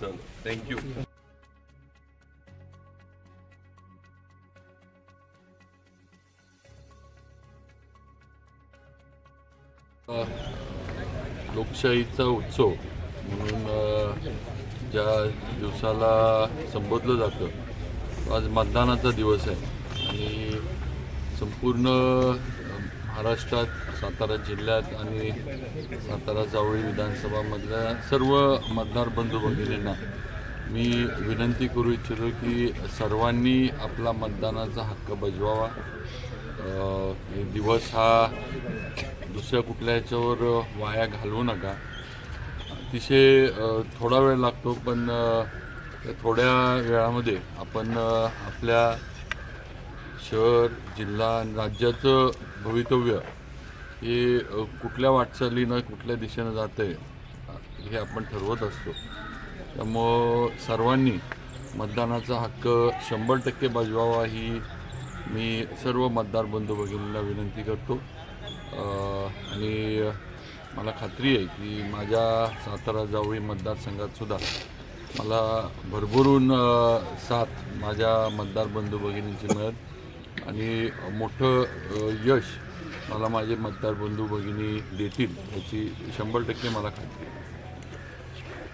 चलो थँक्यू लोकशाहीचा उत्सव म्हणून ज्या दिवसाला संबोधलं जातं आज मतदानाचा दिवस आहे. आणि संपूर्ण महाराष्ट्रात सातारा जिल्ह्यात आणि सातारा जावळी विधानसभामधल्या सर्व मतदार बंधू भगिनींना मी विनंती करू इच्छितो की सर्वांनी आपला मतदानाचा हक्क बजवावा. दिवस हा दुसऱ्या कुठल्या ह्याच्यावर वाया घालवू नका. अतिशय थोडा वेळ लागतो पण थोड्या वेळामध्ये आपण आपल्या शहर जिल्हा आणि राज्याचं भवितव्य हे कुठल्या वाटचालीनं कुठल्या दिशेनं जातं आहे हे आपण ठरवत असतो. त्यामुळं सर्वांनी मतदानाचा हक्क शंभर टक्के बजवावा ही मी सर्व मतदार बंधू भगिनींना विनंती करतो. आणि मला खात्री आहे की माझ्या सातारा जावळी मतदारसंघातसुद्धा मला भरभरून साथ माझ्या मतदार बंधू भगिनींची मिळत आणि मोठं यश मला माझे मतदार बंधू भगिनी देतील याची शंभर टक्के मला खात्री आहे.